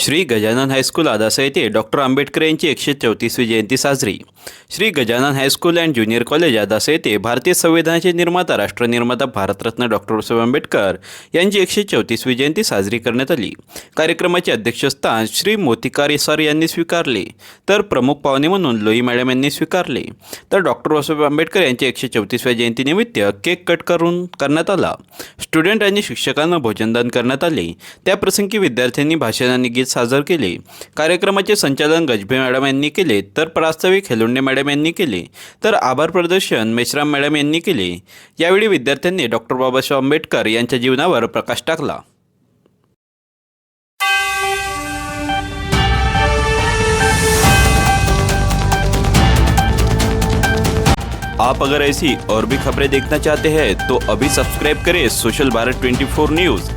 Shri Gajanan high school Adasa येथे doctor Ambedkar यांची एकशे चौतीसवी जयंती साजरी. Shri Gajanan high school and junior college Adasa येथे भारतीय संविधानाचे निर्माता राष्ट्रनिर्माता भारतरत्न डॉक्टर बाबासाहेब आंबेडकर यांची एकशे चौतीसवी जयंती साजरी करण्यात आली. कार्यक्रमाचे अध्यक्षस्थान श्री मोतिकार सर यांनी स्वीकारले तर प्रमुख पाहुणे म्हणून लोई मॅडम यांनी स्वीकारले. तर डॉक्टर बाबासाहेब आंबेडकर यांच्या एकशे चौतीसव्या जयंतीनिमित्त केक कट करून करण्यात आला. स्टुडंट आणि शिक्षकांना भोजनदान करण्यात आले. त्याप्रसंगी विद्यार्थ्यांनी भाषण आणि गीत सादर केले. कार्यक्रमाचे संचालन गजबे मॅडम यांनी केले, तर प्रास्ताविक हेलोंडे मॅडम यांनी केले, तर आभार प्रदर्शन मेश्राम मॅडम यांनी केले. यावेळी विद्यार्थ्यांनी डॉक्टर बाबासाहेब आंबेडकर जीवनावर प्रकाश टाकला. आप अगर ऐसी और भी खबरें देखना चाहते हैं तो अभी सब्सक्राइब करें सोशल भारत 24 न्यूज़